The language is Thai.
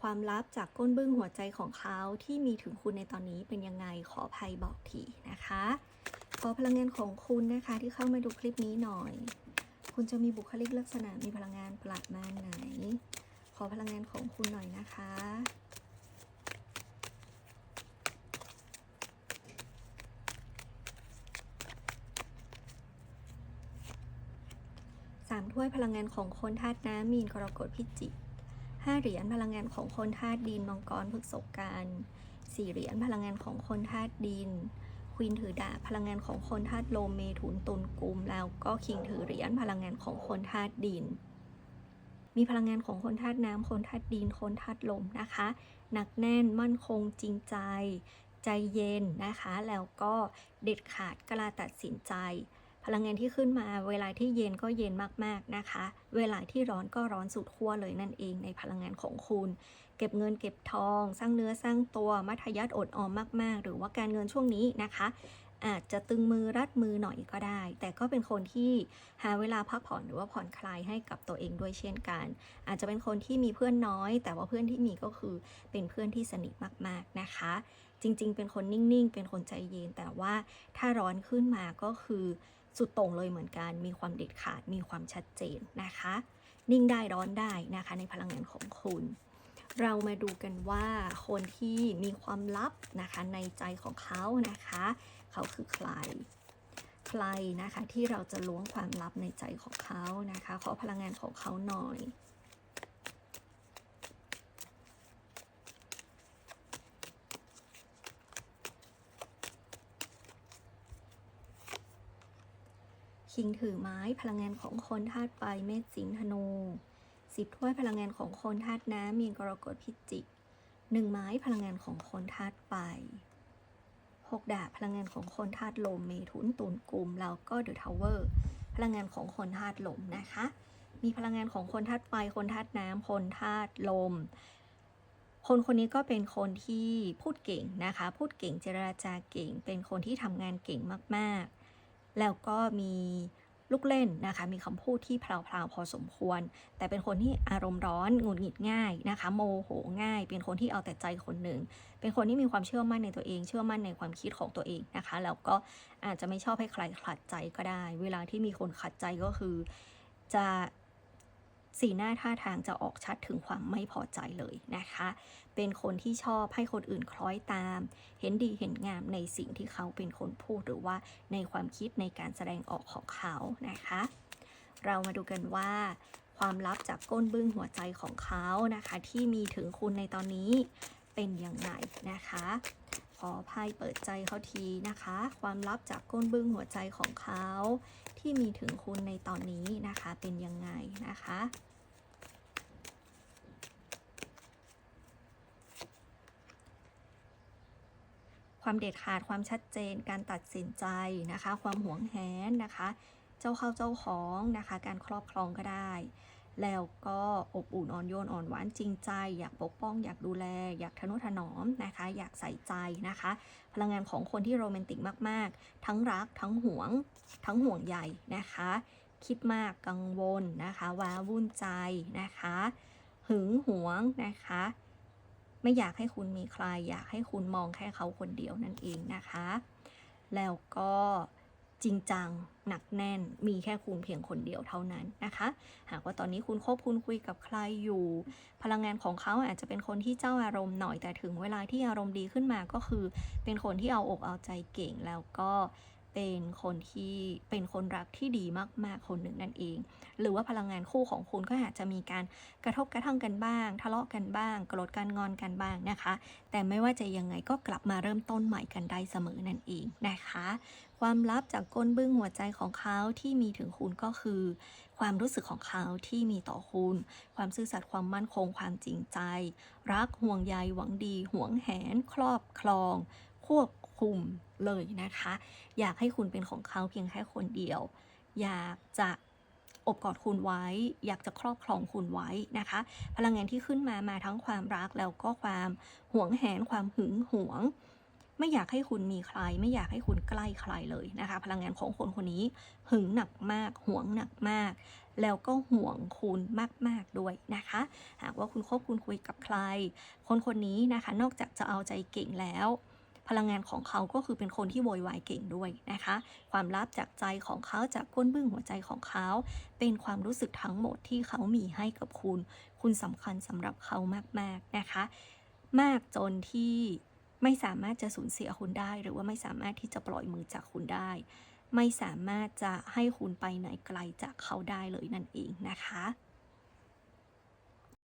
ความลับจากก้นบึ้งหัวใจของเขาที่มีถึงคุณในตอนนี้เป็นยังไงขอภัยบอกทีนะคะ ขอพลังงานของคุณนะคะที่เข้ามาดูคลิปนี้หน่อย คุณจะมีบุคลิกลักษณะมีพลังงานประมาณไหน ขอพลังงานของคุณหน่อยนะคะสามถ้วยพลังงานของคนธาตุน้ำมีนกรกฎพิจิก ห้าเหรียญพลังงานของคนธาตุดินมังกรพฤษภกันสี่เหรียญพลังงานของคนธาตุดินควีนถือดาบพลังงานของคนธาตุลมเมถุนตุลกุมแล้วก็คิงถือเหรียญพลังงานของคนธาตุดิน มีพลังงานของคนธาตุน้ำคนธาตุดินคนธาตุลมนะคะหนักแน่นมั่นคงจริงใจ ใจเย็นนะคะ แล้วก็เด็ดขาดกล้าตัดสินใจ พลังงานที่ขึ้นมาเวลาที่เย็นก็เย็นมากๆนะคะ เวลาที่ร้อนก็ร้อนสุดขั้วเลยนั่นเองในพลังงานของคุณ เก็บเงินเก็บทอง สร้างเนื้อสร้างตัวมัธยัติอดออมมาก ๆ หรือว่าการเงินช่วงนี้นะคะ อาจจะตึงมือรัดมือหน่อยก็ได้ แต่ก็เป็นคนที่หาเวลาพักผ่อนหรือว่าผ่อนคลายให้กับตัวเองด้วยเช่นกัน อาจจะเป็นคนที่มีเพื่อนน้อย แต่ว่าเพื่อนที่มีก็คือเป็นเพื่อนที่สนิทมากๆนะคะ จริง ๆ เป็นคนนิ่งๆ เป็นคนใจเย็นแต่ว่าถ้าร้อนขึ้นมาก็คือ สุดตรงเลยเหมือนกัน มีความเด็ดขาด มีความชัดเจนนะคะ นิ่งได้ร้อนได้นะคะในพลังงานของคุณ เรามาดูกันว่าคนที่มีความลับนะคะในใจของเขานะคะ เขาคือใคร ใครนะคะที่เราจะล้วงความลับในใจของเขานะคะ ขอพลังงานของเขาหน่อย คิงถือไม้พลังงานของคนธาตุไฟเมษสิงห์ธนูสิบถ้วยพลังงานของคนธาตุน้ำมีนกรกฎพิจิกหนึ่งไม้พลังงานของคนธาตุไฟหกดาบพลังงานของคนธาตุลมเมถุนตุลกุมแล้วก็เดอะทาวเวอร์พลังงานของคนธาตุลมนะคะ มีพลังงานของคนธาตุไฟคนธาตุน้ำคนธาตุลม คนคนนี้ก็เป็นคนที่พูดเก่งนะคะ พูดเก่งเจรจาเก่ง เป็นคนที่ทำงานเก่งมากๆ แล้วก็มีลูกเล่นนะคะ มีคำพูดที่พลาวๆพอสมควร แต่เป็นคนที่อารมณ์ร้อนหงุดหงิดง่ายนะคะ โมโหง่าย เป็นคนที่เอาแต่ใจคนหนึ่ง เป็นคนที่มีความเชื่อมั่นในตัวเอง เชื่อมั่นในความคิดของตัวเองนะคะ แล้วก็อาจจะไม่ชอบให้ใครขัดใจก็ได้ เวลาที่มีคนขัดใจก็คือ จะ สีหน้าท่าทางจะออกชัดถึงความไม่พอใจเลยนะคะ เป็นคนที่ชอบให้คนอื่นคล้อยตาม เห็นดีเห็นงามในสิ่งที่เขาเป็นคนพูดหรือว่าในความคิดในการแสดงออกของเขานะคะ เรามาดูกันว่า ความลับจากก้นบึ้งหัวใจของเขานะคะ ที่มีถึงคุณในตอนนี้เป็นอย่างไรนะคะ ขอไพ่เปิดใจเขาทีนะคะ ความลับจากก้นบึ้งหัวใจของเขาที่มีถึงคุณในตอนนี้นะคะเป็นยังไงนะคะ ความเด็ดขาดความชัดเจน การตัดสินใจนะคะ ความหวงแหนนะคะ เจ้าเข้าเจ้าของนะคะ การครอบครองก็ได้ แล้วก็อบอุ่นอ่อนโยนอ่อนหวานจริงใจ อยากปกป้อง อยากดูแล อยากทนุถนอมนะคะ อยากใส่ใจนะคะ พลังงานของคนที่โรแมนติกมากๆ ทั้งรักทั้งหวง ทั้งห่วงใยนะคะ คิดมากกังวลนะคะว้าวุ่นใจนะคะ หึงหวงนะคะ ไม่อยากให้คุณมีใคร อยากให้คุณมองแค่เขาคนเดียวนั่นเองนะคะ แล้วก็จริงจังหนักแน่นมีแค่คุณเพียงคนเดียวเท่านั้นนะคะ หากว่าตอนนี้คุณคบคุณคุยกับใครอยู่ พลังงานของเขาอาจจะเป็นคนที่เจ้าอารมณ์หน่อยแต่ถึงเวลาที่อารมณ์ดีขึ้นมาก็คือ เป็นคนที่เอาอกเอาใจเก่งแล้วก็ เป็นคนที่เป็นคนรักที่ดีมาก ๆ คนหนึ่งนั่นเอง หรือว่าพลังงานคู่ของคุณก็อาจจะมีการกระทบกระทั่งกันบ้าง ทะเลาะกันบ้าง โกรธกันงอนกันบ้างนะคะ แต่ไม่ว่าจะยังไงก็กลับมาเริ่มต้นใหม่กันได้เสมอนั่นเองนะคะ ความลับจากก้นบึ้งหัวใจของเขาที่มีถึงคุณก็คือ ความรู้สึกของเขาที่มีต่อคุณ ความซื่อสัตย์ความมั่นคงความจริงใจ รักห่วงใยหวังดีหวงแหน ครอบครอง ควบคุม เลยนะคะ อยากให้คุณเป็นของเขาเพียงแค่คนเดียว อยากจะอบกอดคุณไว้ อยากจะครอบครองคุณไว้นะคะ พลังงานที่ขึ้นมามาทั้งความรักแล้วก็ความหวงแหนความหึงหวง ไม่อยากให้คุณมีใคร ไม่อยากให้คุณใกล้ใครเลยนะคะ พลังงานของคนคนนี้หึงหนักมากหวงหนักมาก แล้วก็ห่วงคุณมาก ๆ ด้วยนะคะ หากว่าคุณคบคุณคุยกับใคร คนคนนี้นะคะ นอกจากจะเอาใจเก่งแล้ว พลังงานของเขาก็คือเป็นคนที่โวยวายเก่งด้วยนะคะ ความลับจากใจของเขาจากก้นบึ้งหัวใจของเขา เป็นความรู้สึกทั้งหมดที่เขามีให้กับคุณ คุณสำคัญสำหรับเขามากๆนะคะ มากจนที่ไม่สามารถจะสูญเสียคุณได้ หรือว่าไม่สามารถที่จะปล่อยมือจากคุณได้ ไม่สามารถจะให้คุณไปไหนไกลจากเขาได้เลยนั่นเองนะคะ